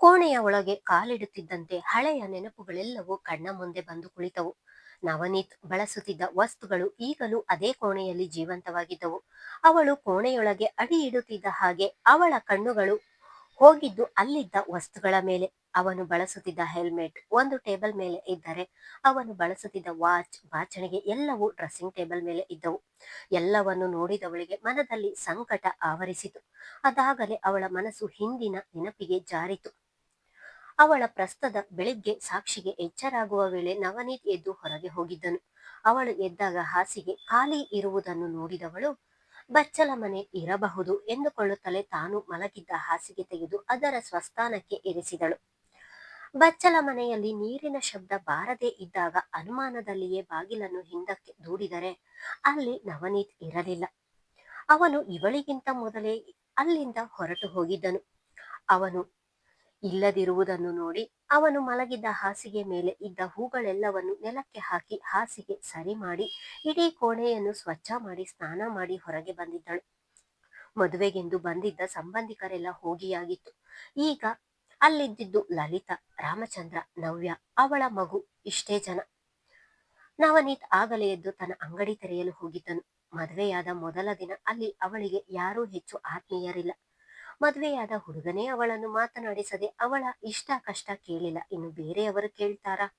ಕೋಣೆಯ ಒಳಗೆ ಕಾಲಿಡುತ್ತಿದ್ದಂತೆ ಹಳೆಯ ನೆನಪುಗಳೆಲ್ಲವೂ ಕಣ್ಣ ಮುಂದೆ ಬಂದು ಕುಳಿತವು. ನವನೀತ್ ಬಳಸುತ್ತಿದ್ದ ವಸ್ತುಗಳು ಈಗಲೂ ಅದೇ ಕೋಣೆಯಲ್ಲಿ ಜೀವಂತವಾಗಿದ್ದವು. ಅವಳು ಕೋಣೆಯೊಳಗೆ ಅಡಿ ಇಡುತ್ತಿದ್ದ ಹಾಗೆ ಅವಳ ಕಣ್ಣುಗಳು ಹೋಗಿದ್ದು ಅಲ್ಲಿದ್ದ ವಸ್ತುಗಳ ಮೇಲೆ. ಅವನು ಬಳಸುತ್ತಿದ್ದ ಹೆಲ್ಮೆಟ್ ಒಂದು ಟೇಬಲ್ ಮೇಲೆ ಇದ್ದರೆ ಅವನು ಬಳಸುತ್ತಿದ್ದ ವಾಚ್, ಬಾಚಣಿಗೆ ಎಲ್ಲವೂ ಡ್ರೆಸ್ಸಿಂಗ್ ಟೇಬಲ್ ಮೇಲೆ ಇದ್ದವು. ಎಲ್ಲವನ್ನು ನೋಡಿದವಳಿಗೆ ಮನದಲ್ಲಿ ಸಂಕಟ ಆವರಿಸಿತು. ಅದಾಗಲೇ ಅವಳ ಮನಸ್ಸು ಹಿಂದಿನ ನೆನಪಿಗೆ ಜಾರಿತು. ಅವಳ ಪ್ರಸ್ತದ ಬೆಳಿಗ್ಗೆ ಸಾಕ್ಷಿಗೆ ಎಚ್ಚರಾಗುವ ವೇಳೆ ನವನೀತ್ ಎದ್ದು ಹೊರಗೆ ಹೋಗಿದ್ದನು. ಅವಳು ಎದ್ದಾಗ ಹಾಸಿಗೆ ಖಾಲಿ ಇರುವುದನ್ನು ನೋಡಿದವಳು, ಬಚ್ಚಲ ಮನೆ ಇರಬಹುದು ಎಂದುಕೊಳ್ಳುತ್ತಲೇ ತಾನು ಮಲಗಿದ್ದ ಹಾಸಿಗೆ ತೆಗೆದು ಅದರ ಸ್ವಸ್ಥಾನಕ್ಕೆ ಇರಿಸಿದಳು. ಬಚ್ಚಲ ಮನೆಯಲ್ಲಿ ನೀರಿನ ಶಬ್ದ ಬಾರದೇ ಇದ್ದಾಗ ಅನುಮಾನದಲ್ಲಿಯೇ ಬಾಗಿಲನ್ನು ಹಿಂದಕ್ಕೆ ದೂಡಿದರೆ ಅಲ್ಲಿ ನವನೀತ್ ಇರಲಿಲ್ಲ. ಅವನು ಇವಳಿಗಿಂತ ಮೊದಲೇ ಅಲ್ಲಿಂದ ಹೊರಟು ಹೋಗಿದ್ದನು. ಅವನು ಇಲ್ಲದಿರುವುದನ್ನು ನೋಡಿ ಅವನು ಮಲಗಿದ್ದ ಹಾಸಿಗೆ ಮೇಲೆ ಇದ್ದ ಹೂಗಳೆಲ್ಲವನ್ನು ನೆಲಕ್ಕೆ ಹಾಕಿ ಹಾಸಿಗೆ ಸರಿ ಮಾಡಿ ಇಡೀ ಕೋಣೆಯನ್ನು ಸ್ವಚ್ಛ ಮಾಡಿ ಸ್ನಾನ ಮಾಡಿ ಹೊರಗೆ ಬಂದಿದ್ದಳು. ಮದುವೆಗೆಂದು ಬಂದಿದ್ದ ಸಂಬಂಧಿಕರೆಲ್ಲ ಹೋಗಿಯಾಗಿತ್ತು. ಈಗ ಅಲ್ಲಿದ್ದಿದ್ದು ಲಲಿತಾ, ರಾಮಚಂದ್ರ, ನವ್ಯ, ಅವಳ ಮಗು ಇಷ್ಟೇ ಜನ. ನವನೀತ್ ಆಗಲೇ ಎದ್ದು ತನ್ನ ಅಂಗಡಿ ತೆರೆಯಲು ಹೋಗಿದ್ದನು. ಮದುವೆಯಾದ ಮೊದಲ ದಿನ ಅಲ್ಲಿ ಅವಳಿಗೆ ಯಾರೂ ಹೆಚ್ಚು ಆತ್ಮೀಯರಿಲ್ಲ. ಮದುವೆಯಾದ ಹುಡುಗನೇ ಅವಳನ್ನು ಮಾತನಾಡಿಸದೆ ಅವಳ ಇಷ್ಟ ಕಷ್ಟ ಕೇಳಿಲ್ಲ. ಇನ್ನು ಬೇರೆಯವರು ಕೇಳ್ತಾರಾ?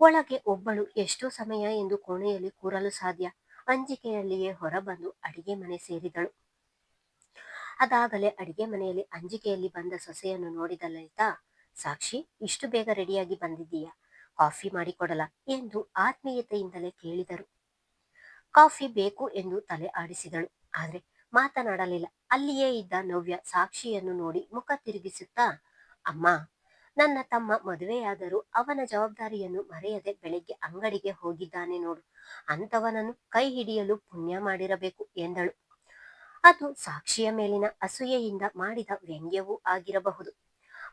ಒಳಗೆ ಒಬ್ಬಳು ಎಷ್ಟೋ ಸಮಯ ಎಂದು ಕೋಣೆಯಲ್ಲಿ ಕೂರಲು ಸಾಧ್ಯ. ಅಂಜಿಕೆಯಲ್ಲಿಯೇ ಹೊರಬಂದು ಅಡಿಗೆ ಮನೆ ಸೇರಿದಳು. ಅದಾಗಲೇ ಅಡಿಗೆ ಮನೆಯಲ್ಲಿ ಅಂಜಿಕೆಯಲ್ಲಿ ಬಂದ ಸೊಸೆಯನ್ನು ನೋಡಿದ ಲಲಿತಾ, ಸಾಕ್ಷಿ, ಇಷ್ಟು ಬೇಗ ರೆಡಿಯಾಗಿ ಬಂದಿದ್ದೀಯಾ? ಕಾಫಿ ಮಾಡಿಕೊಡಲ ಎಂದು ಆತ್ಮೀಯತೆಯಿಂದಲೇ ಕೇಳಿದರು. ಕಾಫಿ ಬೇಕು ಎಂದು ತಲೆ ಆಡಿಸಿದಳು. ಆದ್ರೆ ಮಾತನಾಡಲಿಲ್ಲ. ಅಲ್ಲಿಯೇ ಇದ್ದ ನವ್ಯ ಸಾಕ್ಷಿಯನ್ನು ನೋಡಿ ಮುಖ ತಿರುಗಿಸುತ್ತಾ, ಅಮ್ಮ, ನನ್ನ ತಮ್ಮ ಮದುವೆಯಾದರೂ ಅವನ ಜವಾಬ್ದಾರಿಯನ್ನು ಮರೆಯದೆ ಬೆಳಿಗ್ಗೆ ಅಂಗಡಿಗೆ ಹೋಗಿದ್ದಾನೆ ನೋಡು. ಅಂತವನನ್ನು ಕೈ ಹಿಡಿಯಲು ಪುಣ್ಯ ಮಾಡಿರಬೇಕು ಎಂದಳು. ಅದು ಸಾಕ್ಷಿಯ ಮೇಲಿನ ಅಸೂಯೆಯಿಂದ ಮಾಡಿದ ವ್ಯಂಗ್ಯವೂ ಆಗಿರಬಹುದು.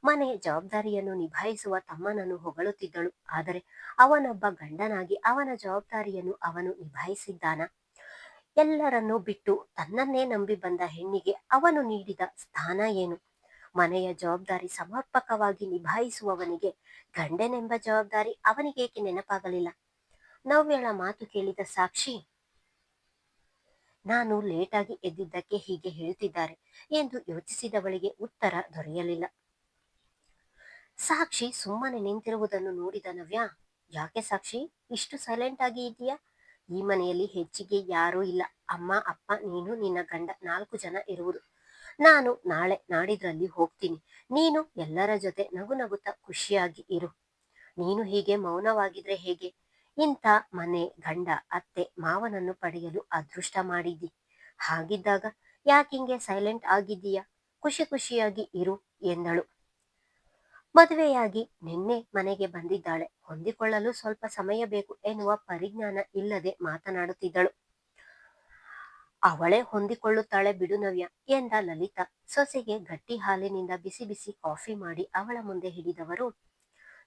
ಮನೆಯ ಜವಾಬ್ದಾರಿಯನ್ನು ನಿಭಾಯಿಸುವ ತಮ್ಮನನ್ನು ಹೊಗಳುತ್ತಿದ್ದಳು. ಆದರೆ ಅವನೊಬ್ಬ ಗಂಡನಾಗಿ ಅವನ ಜವಾಬ್ದಾರಿಯನ್ನು ಅವನು ನಿಭಾಯಿಸಿದ್ದಾನ? ಎಲ್ಲರನ್ನೂ ಬಿಟ್ಟು ತನ್ನನ್ನೇ ನಂಬಿ ಬಂದ ಹೆಣ್ಣಿಗೆ ಅವನು ನೀಡಿದ ಸ್ಥಾನ ಏನು? ಮನೆಯ ಜವಾಬ್ದಾರಿ ಸಮರ್ಪಕವಾಗಿ ನಿಭಾಯಿಸುವವನಿಗೆ ಗಂಡನೆಂಬ ಜವಾಬ್ದಾರಿ ಅವನಿಗೇಕೆ ನೆನಪಾಗಲಿಲ್ಲ. ನವ್ಯಳ ಮಾತು ಕೇಳಿದ ಸಾಕ್ಷಿ, ನಾನು ಲೇಟಾಗಿ ಎದ್ದಿದ್ದಕ್ಕೆ ಹೀಗೆ ಹೇಳ್ತಿದ್ದಾರೆ ಎಂದು ಯೋಚಿಸಿದವಳಿಗೆ ಉತ್ತರ ದೊರೆಯಲಿಲ್ಲ. ಸಾಕ್ಷಿ ಸುಮ್ಮನೆ ನಿಂತಿರುವುದನ್ನು ನೋಡಿದ ನವ್ಯ, ಯಾಕೆ ಸಾಕ್ಷಿ, ಇಷ್ಟು ಸೈಲೆಂಟ್ ಆಗಿ ಇದೆಯಾ ಈ ಮನೆಯಲ್ಲಿ ಹೆಚ್ಚಿಗೆ ಯಾರೂ ಇಲ್ಲ. ಅಮ್ಮ, ಅಪ್ಪ, ನೀನು, ನಿನ್ನ ಗಂಡ ನಾಲ್ಕು ಜನ ಇರುವುದು. ನಾನು ನಾಳೆ ನಾಡಿದ್ರಲ್ಲಿ ಹೋಗ್ತೀನಿ. ನೀನು ಎಲ್ಲರ ಜೊತೆ ನಗು ನಗುತ್ತಾ ಖುಷಿಯಾಗಿ ಇರು. ನೀನು ಹೀಗೆ ಮೌನವಾಗಿದ್ರೆ ಹೇಗೆ? ಇಂಥ ಮನೆ, ಗಂಡ, ಅತ್ತೆ, ಮಾವನನ್ನು ಪಡೆಯಲು ಅದೃಷ್ಟ ಮಾಡಿದ್ದಿ ಹಾಗಿದ್ದಾಗ ಯಾಕಿಂಗೆ ಸೈಲೆಂಟ್ ಆಗಿದ್ದೀಯಾ? ಖುಷಿ ಖುಷಿಯಾಗಿ ಇರು ಎಂದಳು. ಮದುವೆಯಾಗಿ ನಿನ್ನೆ ಮನೆಗೆ ಬಂದಿದ್ದಾಳೆ. ಹೊಂದಿಕೊಳ್ಳಲು ಸ್ವಲ್ಪ ಸಮಯ ಬೇಕು ಎನ್ನುವ ಪರಿಜ್ಞಾನ ಇಲ್ಲದೆ ಮಾತನಾಡುತ್ತಿದ್ದಳು. ಅವಳೇ ಹೊಂದಿಕೊಳ್ಳುತ್ತಾಳೆ ಬಿಡು ನವ್ಯ ಎಂದ ಲಲಿತಾ. ಸೊಸೆಗೆ ಗಟ್ಟಿ ಹಾಲಿನಿಂದ ಬಿಸಿ ಬಿಸಿ ಕಾಫಿ ಮಾಡಿ ಅವಳ ಮುಂದೆ ಹಿಡಿದವರು,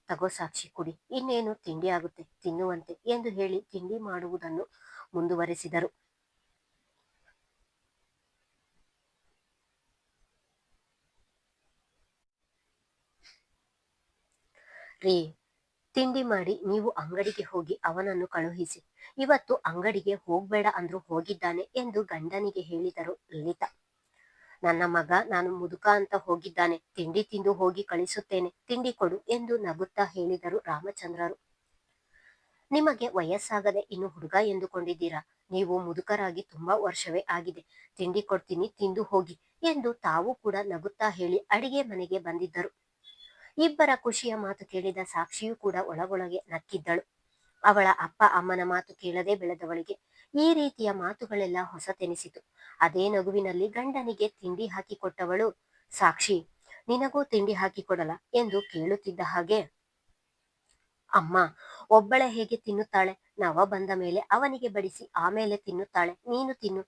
ತಗೋ ಸಾಕ್ಷಿ ಕುಡಿ, ಇನ್ನೇನು ತಿಂಡಿ ಆಗುತ್ತೆ, ತಿನ್ನುವಂತೆ ಎಂದು ಹೇಳಿ ತಿಂಡಿ ಮಾಡುವುದನ್ನು ಮುಂದುವರೆಸಿದರು. ರೀ ತಿಂಡಿ ಮಾಡಿ ನೀವು ಅಂಗಡಿಗೆ ಹೋಗಿ ಅವನನ್ನು ಕಳುಹಿಸಿ. ಇವತ್ತು ಅಂಗಡಿಗೆ ಹೋಗ್ಬೇಡ ಅಂದ್ರು ಹೋಗಿದ್ದಾನೆ ಎಂದು ಗಂಡನಿಗೆ ಹೇಳಿದರು ಲಲಿತಾ. ನನ್ನ ಮಗ, ನಾನು ಮುದುಕ ಅಂತ ಹೋಗಿದ್ದಾನೆ. ತಿಂಡಿ ತಿಂದು ಹೋಗಿ ಕಳಿಸುತ್ತೇನೆ. ತಿಂಡಿ ಕೊಡು ಎಂದು ನಗುತ್ತಾ ಹೇಳಿದರು ರಾಮಚಂದ್ರರು. ನಿಮಗೆ ವಯಸ್ಸಾಗದೆ ಇನ್ನು ಹುಡುಗ ಎಂದುಕೊಂಡಿದ್ದೀರಾ? ನೀವು ಮುದುಕರಾಗಿ ತುಂಬಾ ವರ್ಷವೇ ಆಗಿದೆ. ತಿಂಡಿ ಕೊಡ್ತೀನಿ, ತಿಂದು ಹೋಗಿ ಎಂದು ತಾವು ಕೂಡ ನಗುತ್ತಾ ಹೇಳಿ ಅಡಿಗೆ ಮನೆಗೆ ಬಂದಿದ್ದರು. ಇಬ್ಬರ ಖುಷಿಯ ಮಾತು ಕೇಳಿದ ಸಾಕ್ಷಿಯೂ ಕೂಡ ಒಳಗೊಳಗೆ ನಕ್ಕಿದ್ದಳು. ಅವಳ ಅಪ್ಪ ಅಮ್ಮನ ಮಾತು ಕೇಳದೆ ಬೆಳೆದವಳಿಗೆ ಈ ರೀತಿಯ ಮಾತುಗಳೆಲ್ಲ ಹೊಸತೆನಿಸಿತು. ಅದೇ ನಗುವಿನಲ್ಲಿ ಗಂಡನಿಗೆ ತಿಂಡಿ ಹಾಕಿಕೊಟ್ಟವಳು ಸಾಕ್ಷಿ, ನಿನಗೂ ತಿಂಡಿ ಹಾಕಿಕೊಡಲ ಎಂದು ಕೇಳುತ್ತಿದ್ದ ಹಾಗೆ, ಅಮ್ಮ, ಒಬ್ಬಳೆ ಹೇಗೆ ತಿನ್ನುತ್ತಾಳೆ? ನವ ಬಂದ ಮೇಲೆ ಅವನಿಗೆ ಬಡಿಸಿ ಆಮೇಲೆ ತಿನ್ನುತ್ತಾಳೆ, ನೀನು ತಿನ್ನು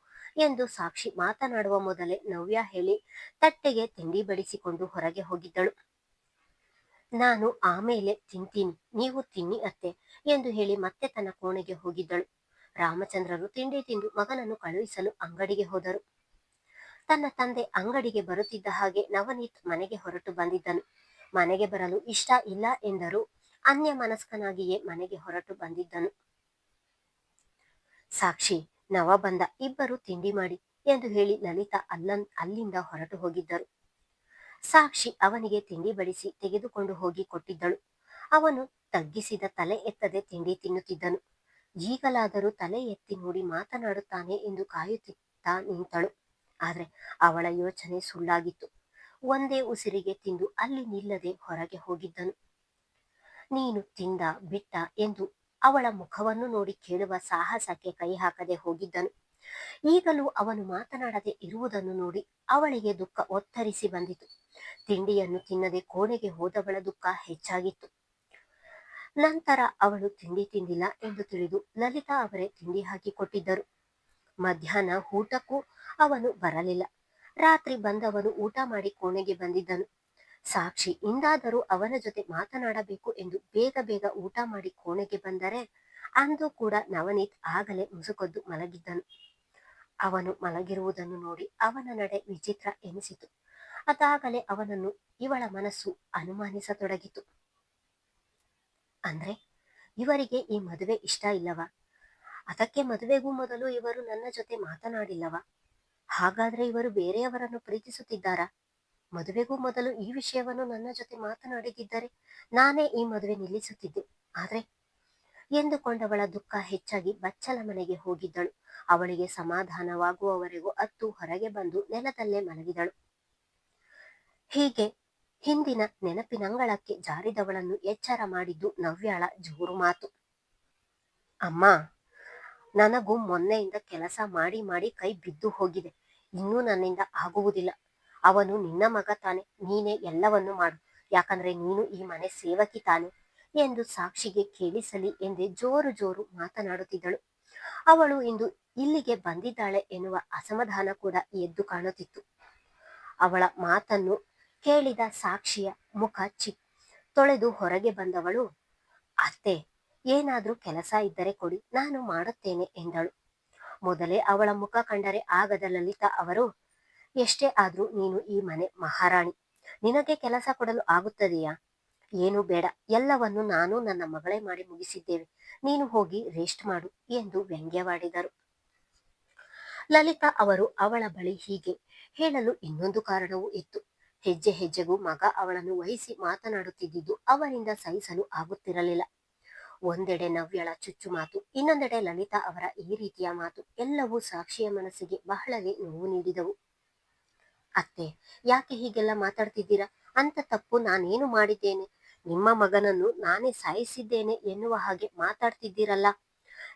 ಎಂದು ಸಾಕ್ಷಿ ಮಾತನಾಡುವ ಮೊದಲೇ ನವ್ಯ ಹೇಳಿ ತಟ್ಟೆಗೆ ತಿಂಡಿ ಬಡಿಸಿಕೊಂಡು ಹೊರಗೆ ಹೋಗಿದ್ದಳು. ನಾನು ಆಮೇಲೆ ತಿಂತೀನಿ, ನೀವು ತಿನ್ನಿ ಅತ್ತೆ ಎಂದು ಹೇಳಿ ಮತ್ತೆ ತನ್ನ ಕೋಣೆಗೆ ಹೋಗಿದ್ದಳು. ರಾಮಚಂದ್ರರು ತಿಂಡಿ ತಿಂದು ಮಗನನ್ನು ಕಳುಹಿಸಲು ಅಂಗಡಿಗೆ ಹೋದರು. ತನ್ನ ತಂದೆ ಅಂಗಡಿಗೆ ಬರುತ್ತಿದ್ದ ಹಾಗೆ ನವನೀತ್ ಮನೆಗೆ ಹೊರಟು ಬಂದಿದ್ದನು. ಮನೆಗೆ ಬರಲು ಇಷ್ಟ ಇಲ್ಲ ಎಂದರು ಅನ್ಯ ಮನಸ್ಕನಾಗಿಯೇ ಮನೆಗೆ ಹೊರಟು ಬಂದಿದ್ದನು. ಸಾಕ್ಷಿ, ನವ ಬಂದ, ಇಬ್ಬರು ತಿಂಡಿ ಮಾಡಿ ಎಂದು ಹೇಳಿ ಲಲಿತಾ ಅಲ್ಲ ಅಲ್ಲಿಂದ ಹೊರಟು ಹೋಗಿದ್ದರು. ಸಾಕ್ಷಿ ಅವನಿಗೆ ತಿಂಡಿ ಬಡಿಸಿ ತೆಗೆದುಕೊಂಡು ಹೋಗಿ ಕೊಟ್ಟಿದ್ದಳು. ಅವನು ತಗ್ಗಿಸಿದ ತಲೆ ಎತ್ತದೆ ತಿಂಡಿ ತಿನ್ನುತ್ತಿದ್ದನು. ಈಗಲಾದರೂ ತಲೆ ಎತ್ತಿ ನೋಡಿ ಮಾತನಾಡುತ್ತಾನೆ ಎಂದು ಕಾಯುತ್ತಿತ್ತಾ ನಿಂತಳು. ಆದ್ರೆ ಅವಳ ಯೋಚನೆ ಸುಳ್ಳಾಗಿತ್ತು. ಒಂದೇ ಉಸಿರಿಗೆ ತಿಂದು ಅಲ್ಲಿ ನಿಲ್ಲದೆ ಹೊರಗೆ ಹೋಗಿದ್ದನು. ನೀನು ತಿಂದ, ಬಿಟ್ಟ ಎಂದು ಅವಳ ಮುಖವನ್ನು ನೋಡಿ ಕೇಳುವ ಸಾಹಸಕ್ಕೆ ಕೈ ಹಾಕದೆ ಹೋಗಿದ್ದನು. ಈಗಲೂ ಅವನು ಮಾತನಾಡದೆ ಇರುವುದನ್ನು ನೋಡಿ ಅವಳಿಗೆ ದುಃಖ ಒತ್ತರಿಸಿ ಬಂದಿತು. ತಿಂಡಿಯನ್ನು ತಿನ್ನದೆ ಕೋಣೆಗೆ ಹೋದವಳ ದುಃಖ ಹೆಚ್ಚಾಗಿತ್ತು. ನಂತರ ಅವಳು ತಿಂಡಿ ತಿಂದಿಲ್ಲ ಎಂದು ತಿಳಿದು ಲಲಿತಾ ಅವರೇ ತಿಂಡಿ ಹಾಕಿ ಕೊಟ್ಟಿದ್ದರು. ಮಧ್ಯಾಹ್ನ ಊಟಕ್ಕೂ ಅವನು ಬರಲಿಲ್ಲ. ರಾತ್ರಿ ಬಂದವನು ಊಟ ಮಾಡಿ ಕೋಣೆಗೆ ಬಂದಿದ್ದನು. ಸಾಕ್ಷಿ ಇಂದಾದರೂ ಅವನ ಜೊತೆ ಮಾತನಾಡಬೇಕು ಎಂದು ಬೇಗ ಬೇಗ ಊಟ ಮಾಡಿ ಕೋಣೆಗೆ ಬಂದರೆ ಅಂದು ಕೂಡ ನವನೀತ್ ಆಗಲೇ ಮುಸುಕೊದ್ದು ಮಲಗಿದ್ದನು. ಅವನು ಮಲಗಿರುವುದನ್ನು ನೋಡಿ ಅವನ ನಡೆ ವಿಚಿತ್ರ ಎನಿಸಿತು. ಅದಾಗಲೇ ಅವನನ್ನು ಇವಳ ಮನಸ್ಸು ಅನುಮಾನಿಸತೊಡಗಿತು. ಅಂದ್ರೆ ಇವರಿಗೆ ಈ ಮದುವೆ ಇಷ್ಟ ಇಲ್ಲವಾ? ಅದಕ್ಕೆ ಮದುವೆಗೂ ಮೊದಲು ಇವರು ನನ್ನ ಜೊತೆ ಮಾತನಾಡಿಲ್ಲವ? ಹಾಗಾದ್ರೆ ಇವರು ಬೇರೆಯವರನ್ನು ಪ್ರೀತಿಸುತ್ತಿದ್ದಾರಾ? ಮದುವೆಗೂ ಮೊದಲು ಈ ವಿಷಯವನ್ನು ನನ್ನ ಜೊತೆ ಮಾತನಾಡಿದ್ದರೆ ನಾನೇ ಈ ಮದುವೆ ನಿಲ್ಲಿಸುತ್ತಿದ್ದೆ. ಆದ್ರೆ? ಎಂದುಕೊಂಡವಳ ದುಃಖ ಹೆಚ್ಚಾಗಿ ಬಚ್ಚಲ ಮನೆಗೆ ಹೋಗಿದ್ದಳು. ಅವಳಿಗೆ ಸಮಾಧಾನವಾಗುವವರೆಗೂ ಅತ್ತು ಹೊರಗೆ ಬಂದು ನೆಲದಲ್ಲೇ ಮಲಗಿದಳು. ಹೀಗೆ ಹಿಂದಿನ ನೆನಪಿನಂಗಳಕ್ಕೆ ಜಾರಿದವಳನ್ನು ಎಚ್ಚರ ಮಾಡಿದ್ದು ನವ್ಯಾಳ ಜೋರು ಮಾತು. ಅಮ್ಮ, ನನಗೂ ಮೊನ್ನೆಯಿಂದ ಕೆಲಸ ಮಾಡಿ ಮಾಡಿ ಕೈ ಬಿದ್ದು ಹೋಗಿದೆ. ಇನ್ನೂ ನನ್ನಿಂದ ಆಗುವುದಿಲ್ಲ. ಅವನು ನಿನ್ನ ಮಗ ತಾನೆ. ನೀನೇ ಎಲ್ಲವನ್ನು ಮಾಡು. ಯಾಕಂದ್ರೆ ನೀನು ಈ ಮನೆ ಸೇವಕಿ ತಾನೆ ಎಂದು ಸಾಕ್ಷಿಗೆ ಕೇಳಿಸಲಿ ಎಂದೇ ಜೋರು ಜೋರು ಮಾತನಾಡುತ್ತಿದ್ದಳು. ಅವಳು ಇಂದು ಇಲ್ಲಿಗೆ ಬಂದಿದ್ದಾಳೆ ಎನ್ನುವ ಅಸಮಾಧಾನ ಕೂಡ ಎದ್ದು ಕಾಣುತ್ತಿತ್ತು. ಅವಳ ಮಾತನ್ನು ಕೇಳಿದ ಸಾಕ್ಷಿಯ ಮುಖ ಚಿಕ್, ತೊಳೆದು ಹೊರಗೆ ಬಂದವಳು, ಅತ್ತೆ, ಏನಾದ್ರೂ ಕೆಲಸ ಇದ್ದರೆ ಕೊಡಿ, ನಾನು ಮಾಡುತ್ತೇನೆ, ಎಂದಳು. ಮೊದಲೇ ಅವಳ ಮುಖ ಕಂಡರೆ ಆಗದ ಲಲಿತಾ ಅವರು, ಎಷ್ಟೇ ಆದ್ರೂ ನೀನು ಈ ಮನೆ ಮಹಾರಾಣಿ, ನಿನಗೆ ಕೆಲಸ ಕೊಡಲು ಆಗುತ್ತದೆಯಾ? ಏನು ಬೇಡ, ಎಲ್ಲವನ್ನು ನಾನು ನನ್ನ ಮಗಳೇ ಮಾಡಿ ಮುಗಿಸಿದ್ದೇವೆ, ನೀನು ಹೋಗಿ ರೆಸ್ಟ್ ಮಾಡು, ಎಂದು ವ್ಯಂಗ್ಯವಾಡಿದರು. ಲಲಿತಾ ಅವರು ಅವಳ ಬಳಿ ಹೀಗೆ ಹೇಳಲು ಇನ್ನೊಂದು ಕಾರಣವೂ ಇತ್ತು. ಹೆಜ್ಜೆ ಹೆಜ್ಜೆಗೂ ಮಗ ಅವಳನ್ನು ವಹಿಸಿ ಮಾತನಾಡುತ್ತಿದ್ದುದು ಅವರಿಂದ ಸಹಿಸಲು ಆಗುತ್ತಿರಲಿಲ್ಲ. ಒಂದೆಡೆ ನವ್ಯಳ ಚುಚ್ಚು ಮಾತು, ಇನ್ನೊಂದೆಡೆ ಲಲಿತಾ ಅವರ ಈ ರೀತಿಯ ಮಾತು ಎಲ್ಲವೂ ಸಾಕ್ಷಿಯ ಮನಸ್ಸಿಗೆ ಬಹಳವೇ ನೋವು ನೀಡಿದವು. ಅತ್ತೆ, ಯಾಕೆ ಹೀಗೆಲ್ಲ ಮಾತಾಡ್ತಿದ್ದೀರಾ? ಅಂತ ತಪ್ಪು ನಾನೇನು ಮಾಡಿದ್ದೇನೆ? ನಿಮ್ಮ ಮಗನನ್ನು ನಾನೇ ಸಾಯಿಸಿದ್ದೇನೆ ಎನ್ನುವ ಹಾಗೆ ಮಾತಾಡ್ತಿದ್ದೀರಲ್ಲ.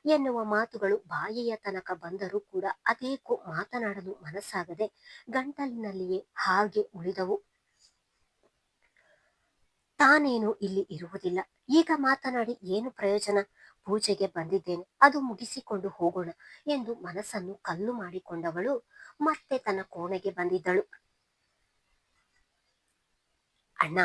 ಎನ್ನುವ ಮಾತುಗಳು ಬಾಯಿಯ ತನಕ ಬಂದರೂ ಕೂಡ ಅದೇಕೋ ಮಾತನಾಡಲು ಮನಸ್ಸಾಗದೆ ಗಂಟಲಿನಲ್ಲಿಯೇ ಹಾಗೆ ಉಳಿದವು. ತಾನೇನು ಇಲ್ಲಿ ಇರುವುದಿಲ್ಲ. ಈಗ ಮಾತನಾಡಿ ಏನು ಪ್ರಯೋಜನ? ಪೂಜೆಗೆ ಬಂದಿದ್ದೇನೆ. ಅದು ಮುಗಿಸಿಕೊಂಡು ಹೋಗೋಣ ಎಂದು ಮನಸ್ಸನ್ನು ಕಲ್ಲು ಮಾಡಿಕೊಂಡವಳು. ಮತ್ತೆ ತನ್ನ ಕೋಣೆಗೆ ಬಂದಿದ್ದಳು. ಅಣ್ಣ,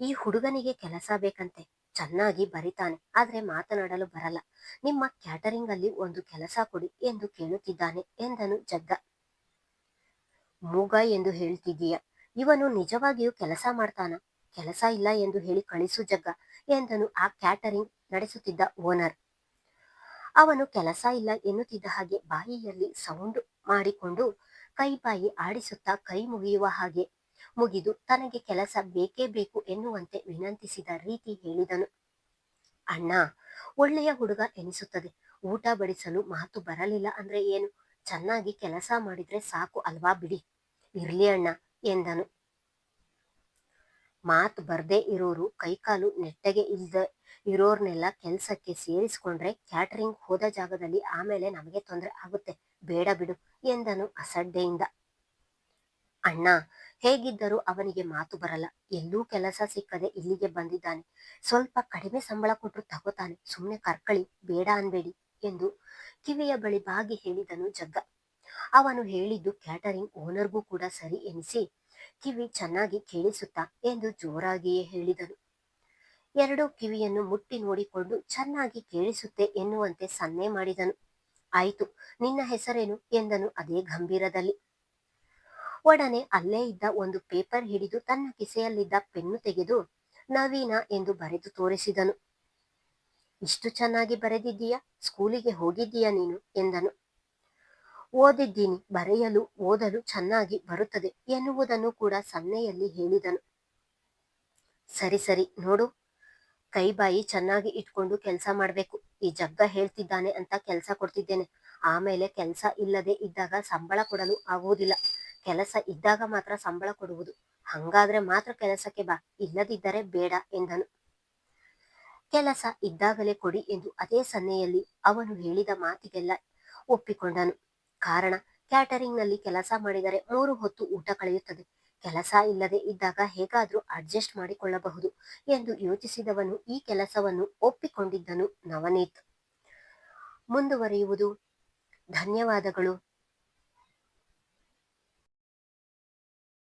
ಈ ಹುಡುಗನಿಗೆ ಕೆಲಸ ಬೇಕಂತೆ. ಚೆನ್ನಾಗಿ ಬರಿತಾನೆ, ಆದ್ರೆ ಮಾತನಾಡಲು ಬರಲ್ಲ. ನಿಮ್ಮ ಕ್ಯಾಟರಿಂಗ್ ಅಲ್ಲಿ ಒಂದು ಕೆಲಸ ಕೊಡಿ ಎಂದು ಕೇಳುತ್ತಿದ್ದಾನೆ ಎಂದನು ಜಗ್ಗ. ಮೂಗ ಎಂದು ಹೇಳ್ತಿದ್ದೀಯ. ಇವನು ನಿಜವಾಗಿಯೂ ಕೆಲಸ ಮಾಡ್ತಾನ? ಕೆಲಸ ಇಲ್ಲ ಎಂದು ಹೇಳಿ ಕಳಿಸು ಜಗ್ಗ ಎಂದನು ಆ ಕ್ಯಾಟರಿಂಗ್ ನಡೆಸುತ್ತಿದ್ದ ಓನರ್. ಅವನು ಕೆಲಸ ಇಲ್ಲ ಎನ್ನುತ್ತಿದ್ದ ಹಾಗೆ ಬಾಯಿಯಲ್ಲಿ ಸೌಂಡ್ ಮಾಡಿಕೊಂಡು ಕೈ ಬಾಯಿ ಆಡಿಸುತ್ತಾ ಕೈ ಮುಗಿಯುವ ಹಾಗೆ ಮುಗಿದು ತನಗೆ ಕೆಲಸ ಬೇಕೇ ಬೇಕು ಎನ್ನುವಂತೆ ವಿನಂತಿಸಿದ ರೀತಿ ಹೇಳಿದನು. ಅಣ್ಣ, ಒಳ್ಳೆಯ ಹುಡುಗ ಎನಿಸುತ್ತದೆ. ಊಟ ಬಡಿಸಲು ಮಾತು ಬರಲಿಲ್ಲ ಅಂದ್ರೆ ಏನು? ಚೆನ್ನಾಗಿ ಕೆಲಸ ಮಾಡಿದ್ರೆ ಸಾಕು ಅಲ್ವಾ ಬಿಡಿ. ಇರ್ಲಿ ಅಣ್ಣ, ಎಂದನು. ಮಾತು ಬರ್ದೇ ಇರೋರು ಕೈಕಾಲು ನೆಟ್ಟಗೆ ಇಲ್ದ ಇರೋರ್ನೆಲ್ಲ ಕೆಲ್ಸಕ್ಕೆ ಸೇರಿಸ್ಕೊಂಡ್ರೆ ಕ್ಯಾಟರಿಂಗ್ ಹೋದ ಜಾಗದಲ್ಲಿ ಆಮೇಲೆ ನಮಗೆ ತೊಂದರೆ ಆಗುತ್ತೆ. ಬೇಡ ಬಿಡು, ಎಂದನು ಅಸಡ್ಡೆಯಿಂದ. ಅಣ್ಣ ಹೇಗಿದ್ದರೂ ಅವನಿಗೆ ಮಾತು ಬರಲ್ಲ. ಎಲ್ಲೂ ಕೆಲಸ ಸಿಕ್ಕದೆ ಇಲ್ಲಿಗೆ ಬಂದಿದ್ದಾನೆ. ಸ್ವಲ್ಪ ಕಡಿಮೆ ಸಂಬಳ ಕೊಟ್ಟರು ತಗೋತಾನೆ. ಸುಮ್ಮನೆ ಕರ್ಕಳಿ, ಬೇಡ ಅನ್ಬೇಡಿ ಎಂದು ಕಿವಿಯ ಬಳಿ ಬಾಗಿ ಹೇಳಿದನು ಜಗ್ಗ. ಅವನು ಹೇಳಿದ್ದು ಕ್ಯಾಟರಿಂಗ್ ಓನರ್ಗೂ ಕೂಡ ಸರಿ ಎನಿಸಿ ಕಿವಿ ಚೆನ್ನಾಗಿ ಕೇಳಿಸುತ್ತಾ ಎಂದು ಜೋರಾಗಿಯೇ ಹೇಳಿದನು. ಎರಡೂ ಕಿವಿಯನ್ನು ಮುಟ್ಟಿ ನೋಡಿಕೊಂಡು ಚೆನ್ನಾಗಿ ಕೇಳಿಸುತ್ತೆ ಎನ್ನುವಂತೆ ಸನ್ನೆ ಮಾಡಿದನು. ಆಯಿತು, ನಿನ್ನ ಹೆಸರೇನು? ಎಂದನು ಅದೇ ಗಂಭೀರದಲ್ಲಿ. ಒಡನೆ ಅಲ್ಲೇ ಇದ್ದ ಒಂದು ಪೇಪರ್ ಹಿಡಿದು ತನ್ನ ಕಿಸೆಯಲ್ಲಿದ್ದ ಪೆನ್ನು ತೆಗೆದು ನವೀನ ಎಂದು ಬರೆದು ತೋರಿಸಿದನು. ಇಷ್ಟು ಚೆನ್ನಾಗಿ ಬರೆದಿದ್ದೀಯಾ? ಸ್ಕೂಲಿಗೆ ಹೋಗಿದ್ದೀಯ ನೀನು? ಎಂದನು. ಓದಿದ್ದೀನಿ, ಬರೆಯಲು, ಓದಲು ಚೆನ್ನಾಗಿ ಬರುತ್ತದೆ ಎನ್ನುವುದನ್ನು ಕೂಡ ಸನ್ನೆಯಲ್ಲಿ ಹೇಳಿದನು. ಸರಿ ಸರಿ, ನೋಡು. ಕೈ ಬಾಯಿ ಚೆನ್ನಾಗಿ ಇಟ್ಕೊಂಡು ಕೆಲಸ ಮಾಡಬೇಕು. ಈ ಜಗ್ಗ ಹೇಳ್ತಿದ್ದಾನೆ ಅಂತ ಕೆಲಸ ಕೊಡ್ತಿದ್ದೇನೆ. ಆಮೇಲೆ ಕೆಲಸ ಇಲ್ಲದೆ ಇದ್ದಾಗ ಸಂಬಳ ಕೊಡಲು ಆಗುವುದಿಲ್ಲ. ಕೆಲಸ ಇದ್ದಾಗ ಮಾತ್ರ ಸಂಬಳ ಕೊಡುವುದು. ಹಂಗಾದ್ರೆ ಮಾತ್ರ ಕೆಲಸಕ್ಕೆ ಬಾ, ಇಲ್ಲದಿದ್ದರೆ ಬೇಡ ಎಂದನು. ಕೆಲಸ ಇದ್ದಾಗಲೇ ಕೊಡಿ ಎಂದು ಅದೇ ಸನ್ನೆಯಲ್ಲಿ ಅವನು ಹೇಳಿದ ಮಾತಿಗೆಲ್ಲ ಒಪ್ಪಿಕೊಂಡನು. ಕಾರಣ, ಕ್ಯಾಟರಿಂಗ್ನಲ್ಲಿ ಕೆಲಸ ಮಾಡಿದರೆ ಮೂರು ಹೊತ್ತು ಊಟ ಕಳೆಯುತ್ತದೆ. ಕೆಲಸ ಇಲ್ಲದೆ ಇದ್ದಾಗ ಹೇಗಾದರೂ ಅಡ್ಜಸ್ಟ್ ಮಾಡಿಕೊಳ್ಳಬಹುದು ಎಂದು ಯೋಚಿಸಿದವನು ಈ ಕೆಲಸವನ್ನು ಒಪ್ಪಿಕೊಂಡಿದ್ದನು ನವನೀತ್. ಮುಂದುವರಿಯುವುದು. ಧನ್ಯವಾದಗಳು.